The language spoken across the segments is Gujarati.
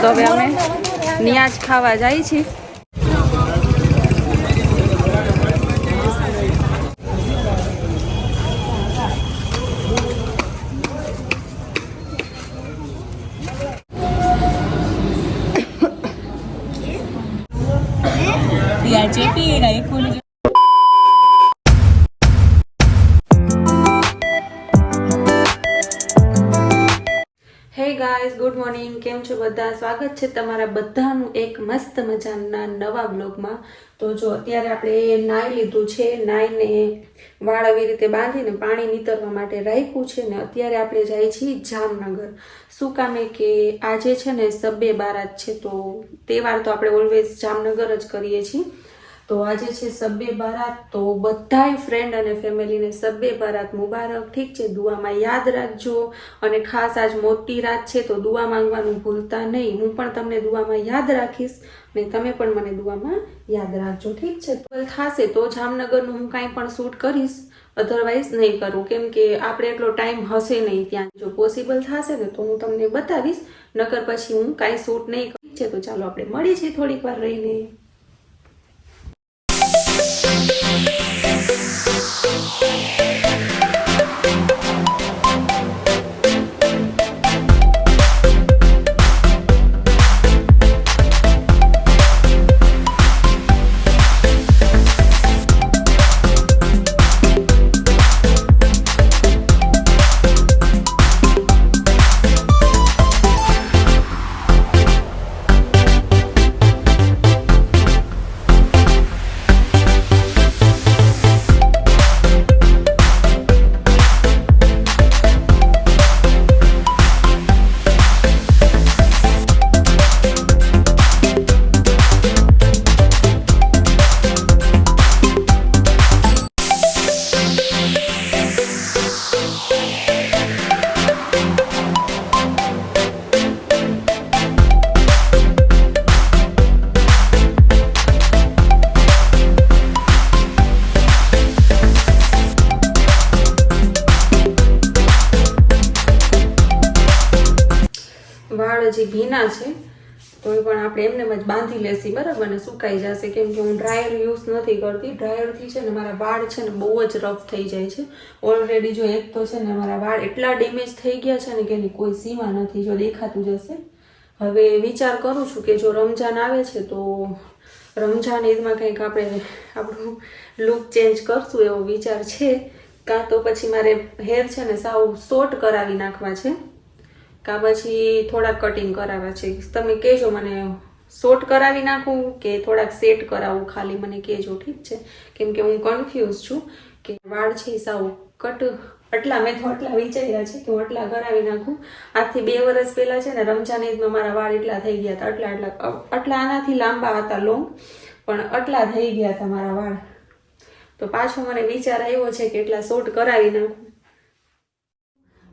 તો હવે અમે નિયાજ ખાવા જાય છીએ ગાઈઝ ગુડ મોર્નિંગ કેમ છો બધા? સ્વાગત છે તમારા બધાનું એક મસ્ત મજાના નવા બ્લોગમાં તો જો, અત્યારે આપણે નાઈ લીધું છે. નાઈને વાળ આવી રીતે બાંધીને પાણી નીતરવા માટે રાખ્યું છે ને અત્યારે આપણે જઈએ છીએ જામનગર. શું કામે કે આજે છે ને સબ્બે બારાત છે, તો તહેવાર તો આપણે ઓલવેઝ જામનગર જ કરીએ છીએ. તો આજે છે સબ્બે બારાત. તો બધાય ફ્રેન્ડ અને ફેમિલીને સબ્બે બારાત મુબારક. ઠીક છે, દુઆમાં યાદ રાખજો. અને ખાસ આજ મોટી રાત છે, તો દુઆ માંગવાનું ભૂલતા નહીં. હું પણ તમને દુઆમાં યાદ રાખીશ ને તમે પણ મને દુઆમાં યાદ રાખજો. ઠીક છે થશે, તો જામનગરનું હું કાંઈ પણ શૂટ કરીશ. અધરવાઇઝ નહીં કરું. કેમ કે આપણે એટલો ટાઈમ હશે નહીં ત્યાં. જો પોસિબલ થશે ને, તો હું તમને બતાવીશ. નકર પછી હું કાંઈ શૂટ નહીં કરી. છે, તો ચાલો આપણે મળી છીએ થોડીક વાર રહીને. Thank you. આપણે એમને જ બાંધી લેશી, બરાબર? ને સુકાઈ જશે. કેમ કે હું ડ્રાયર યુઝ નથી કરતી. ડ્રાયરથી છે ને મારા વાળ છે ને બહુ જ રફ થઈ જાય છે. ઓલરેડી જો એક તો છે ને મારા વાળ એટલા ડેમેજ થઈ ગયા છે ને કે એની કોઈ સીમા નથી, જો દેખાતું જશે હવે વિચાર કરું છું કે જો રમજાન આવે છે તો રમજાન ઈદમાં કંઈક આપણે આપણું લુક ચેન્જ કરશું એવો વિચાર છે. કાં તો પછી મારે હેર છે ને સાવ શોર્ટ કરાવી નાખવા છે. કાં પછી થોડાક કટિંગ કરાવવા છે. તમે કહેજો મને શોર્ટ કરાવી નાખું કે થોડાક સેટ કરાવું, ખાલી મને કહેજો, ઠીક છે? કેમ કે હું કન્ફ્યુઝ છું કે વાળ છે સાવ કટ આટલા મેં તો આટલા વિચાર્યા છે કે હું આટલા કરાવી નાખું. આજથી બે વર્ષ પહેલાં છે ને રમજાન ઈદમાં મારા વાળ એટલા થઈ ગયા હતા. આટલા આટલા આટલા આનાથી લાંબા હતા લોંગ પણ આટલા થઈ ગયા હતા મારા વાળ. તો પાછો મને વિચાર આવ્યો છે કે એટલા શોર્ટ કરાવી નાખું.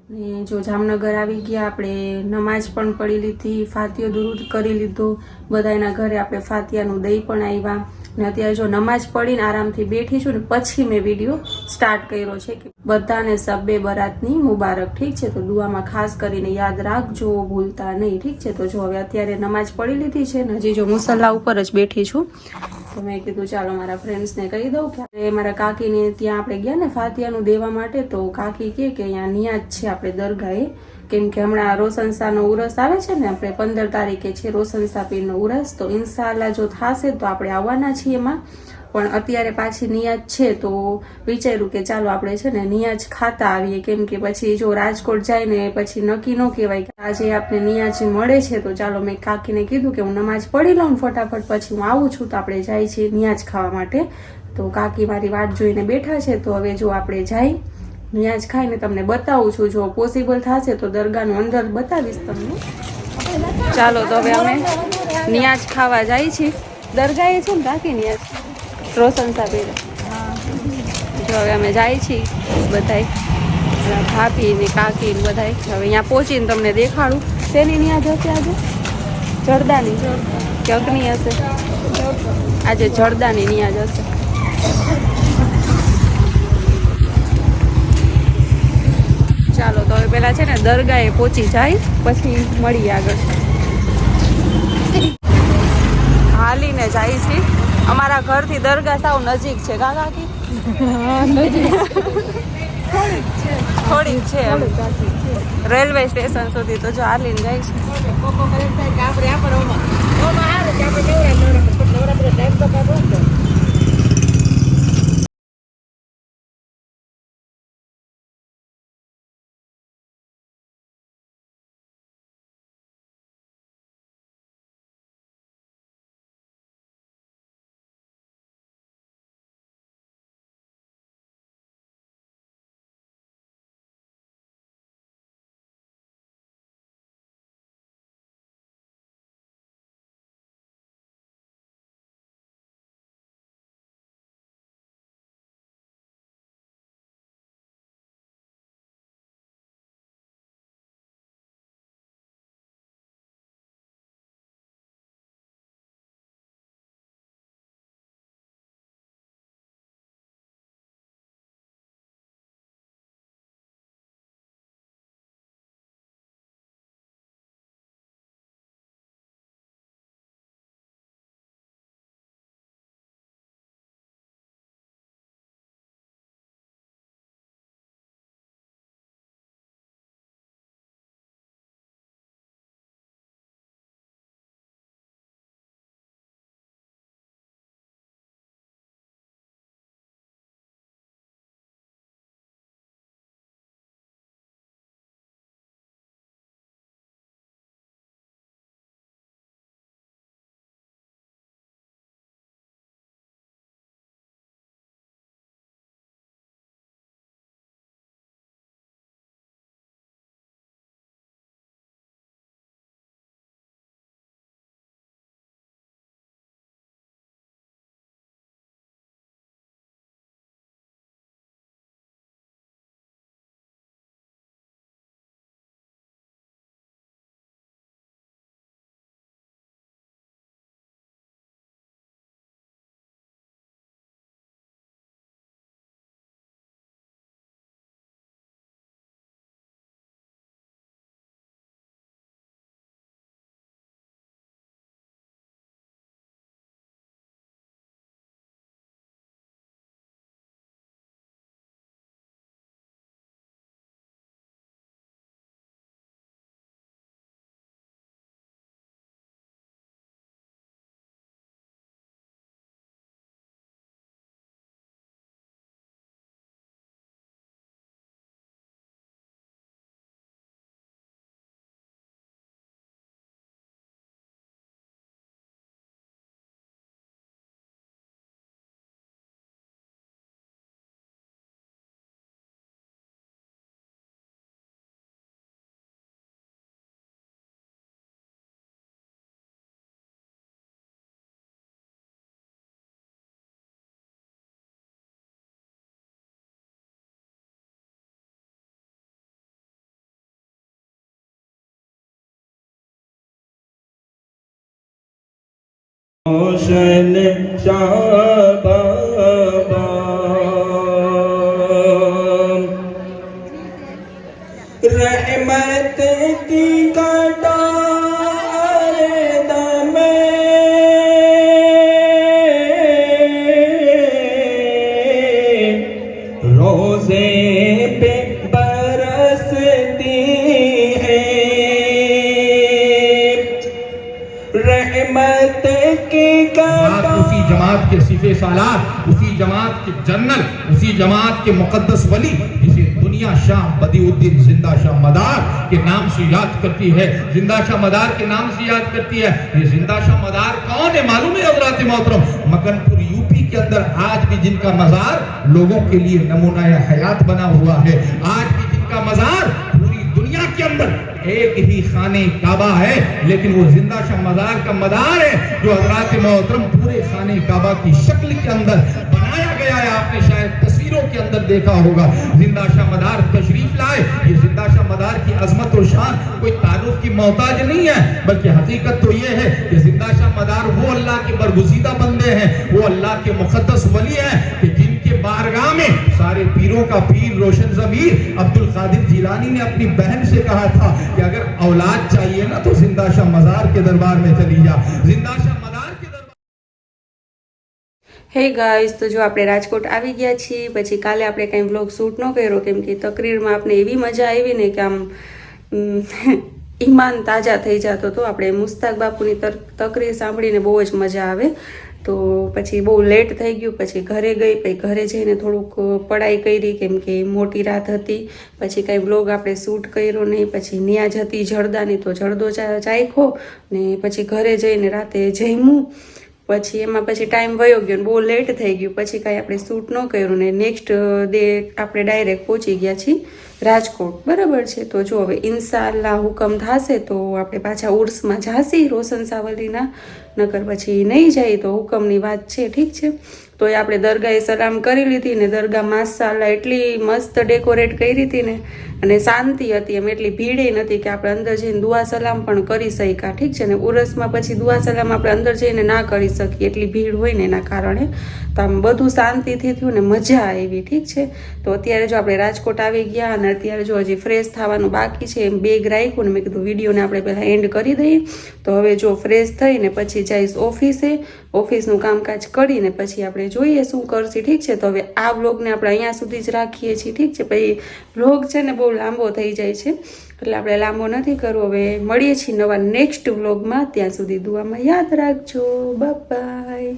ને જો જામનગર આવી ગયા, આપણે નમાજ પણ પડી લીધી ફાતિયો દૂર કરી લીધો. બધાના ઘરે આપણે ફાતિયાનું દહીં પણ આવ્યા ને અત્યારે જો નમાજ પડીને આરામથી બેઠી છું ને પછી મેં વીડિયો સ્ટાર્ટ કર્યો છે કે બધાને સબ્બે બરાતની મુબારક. ઠીક છે? તો દુઆમાં ખાસ કરીને યાદ રાખજો, ભૂલતા નહીં. ઠીક છે? તો જો હવે અત્યારે નમાજ પડી લીધી છે ને હજી જો મુસલ્લા ઉપર જ બેઠી છું. તો મેં કીધું, ચાલો મારા ફ્રેન્ડ્સને કહી દઉં કે મારા કાકીને ત્યાં આપણે ગયા ને ફાતિયાનું દેવા માટે, તો કાકી કે અહીંયા નિયાજ છે આપણે દરગાહે. કેમ કે હમણાં રોશન શાહનો ઉરસ આવે છે ને, આપણે પંદર તારીખે છે રોશન શાહ પીરનો ઉરસ, તો ઇન્શાલ્લાહ જો થશે તો આપણે આવવાના છીએ એમાં. પણ અત્યારે પાછી નિયાજ છે તો વિચાર્યું કે ચાલો આપણે છે ને નિયાજ ખાતા આવીએ. કેમ કે પછી જો રાજકોટ જાય ને પછી નક્કી ન કહેવાય કે આજે આપણે નિયાજ મળે છે તો ચાલો મેં કાકીને કીધું કે હું નમાજ પડી લઉં ફટાફટ પછી હું આવું છું તો આપણે જાય છીએ નિયાજ ખાવા માટે. તો કાકી મારી વાટ જોઈને બેઠા છે તો હવે જો આપણે જાય નિયાજ ખાઈને તમને બતાવું છું. જો પોસિબલ થશે તો દરગાહનું અંદર બતાવીશ તમને. ચાલો તો હવે અમે નિયાજ ખાવા જાય છીએ. દરગાહે છે ને કાકી નિયાજ? રોશન સાહેબ જો હવે અમે જાય છીએ બધાય ભાભી ને કાકી ને બધાય. હવે અહીંયા પહોંચીને તમને દેખાડું. શેની ત્યાં હશે આજે? જરદાની. કે અગ્નિ હશે? આજે જરદાની ત્યાં હશે. ચાલો, તો હવે પેલા છે ને દરગાહે પહોંચી જાય, પછી મળીએ આગળ. હાલીને જાય છે. અમારા ઘરથી દરગાહ સાવ નજીક છે. કા? કાકી થોડીક છે રેલવે સ્ટેશન સુધી તો જો હાલીને જાય છે. হোসেন শাহবা রহমত কি কাটা जमात के सिफे सालार उसी जमात के जनरल उसी जमात के मुकद्दस वली, जिसे दुनिया शाह बदीउद्दीन, ज़िंदा शाह मदार के नाम से याद करती है। ज़िंदा शाह मदार के नाम से याद करती है। ये ज़िंदा शाह मदार कौन है मालूम है, हज़रत मोहतरम? मकनपुर यूपी के अंदर आज भी जिनका मजार लोगों के लिए नमूना हयात बना हुआ है। आज ایک ہی خانے کعبہ ہے، لیکن وہ زندہ شاہ مزار کا مدار ہے جو حضرات محترم پورے خانے کعبہ کی شکل کے اندر بنایا گیا ہے۔ آپ نے شاید تصویروں کے اندر دیکھا ہوگا۔ زندہ شاہ مدار تشریف لائے۔ یہ زندہ شاہ مدار کی عظمت و شان کوئی تعلق کی محتاج نہیں ہے، بلکہ حقیقت تو یہ ہے کہ زندہ شاہ مدار وہ اللہ کے برگزیدہ بندے ہیں، وہ اللہ کے مقدس ولی ہیں کہ पीरों का पीर रोशन जमीर अब्दुल कादिर जिलानी ने अपनी बहन से कहा था कि अगर औलाद चाहिए ना तो जिंदा शाह मजार के दरबार में चली जा जिंदा शाह હે ગાઈસ તો જો આપણે રાજકોટ આવી ગયા છીએ પછી કાલે આપણે કંઈ વ્લોગ શૂટ ન કર્યો કેમ કે તકરીરમાં આપણે એવી મજા આવી ને કે આમ ઉમ, ઈમાન તાજા થઈ જતો તો આપણે મુસ્તાક બાપુની તર- તકરીર સાંભળીને બહુ જ મજા આવે તો પછી બહુ લેટ થઈ ગયું, પછી ઘરે ગઈ, પછી ઘરે જઈને થોડુંક પડાઈ કરી, કેમ કે મોટી રાત હતી. પછી કાંઈ બ્લોગ આપણે શૂટ કર્યો નહીં, પછી ન્યા જ હતી જરદાની, તો જળદો ચા- ચાખ્યો ને પછી ઘરે જઈને રાતે જમ્યું. પછી એમાં પછી ટાઈમ વયો ગયો બહુ લેટ થઈ ગયું. પછી કાંઈ આપણે શૂટ ન કર્યું ને નેક્સ્ટ ડે આપણે ડાયરેક્ટ પહોંચી ગયા છીએ રાજકોટ. બરાબર છે? તો જો હવે ઇન્શાલ્લાહ હુકમ થશે તો આપણે પાછા ઉર્સમાં જાસી રોશન સાવલીના નકર પછી નહીં જાય તો હુકમની વાત છે. ઠીક છે? તો એ આપણે દરગાહે સલામ કરી લીધી ને દરગાહ માસાલા એટલી મસ્ત ડેકોરેટ કરી હતી ને. અને શાંતિ હતી, એમ એટલી ભીડે નથી કે આપણે અંદર જઈને દુઆ સલામ પણ કરી શક્યા. ઠીક છે ને? ઉરસમાં પછી દુઆ સલામ આપણે અંદર જઈને ના કરી શકીએ. એટલી ભીડ હોય ને એના કારણે. તો આમ બધું શાંતિથી થયું ને મજા આવી, ઠીક છે? તો અત્યારે જો આપણે રાજકોટ આવી ગયા અને અત્યારે જો હજી ફ્રેશ થવાનું બાકી છે, એમ બેગ રાખ્યું ને મેં કીધું વિડીયોને આપણે પહેલાં એન્ડ કરી દઈએ. તો હવે જો ફ્રેશ થઈને પછી જઈશ ઓફિસે ઓફિસનું કામકાજ કરીને પછી આપણે જોઈએ શું કરશે, ઠીક છે? તો હવે આ બ્લોગને આપણે અહીંયા સુધી જ રાખીએ છીએ, ઠીક છે? પછી બ્લોગ છે ને બહુ લાંબો થઈ જાય છે, એટલે આપણે લાંબો નથી કરવો. હવે મળીએ છીએ નવા નેક્સ્ટ વ્લોગમાં ત્યાં સુધી દુઆમાં યાદ રાખજો. બાય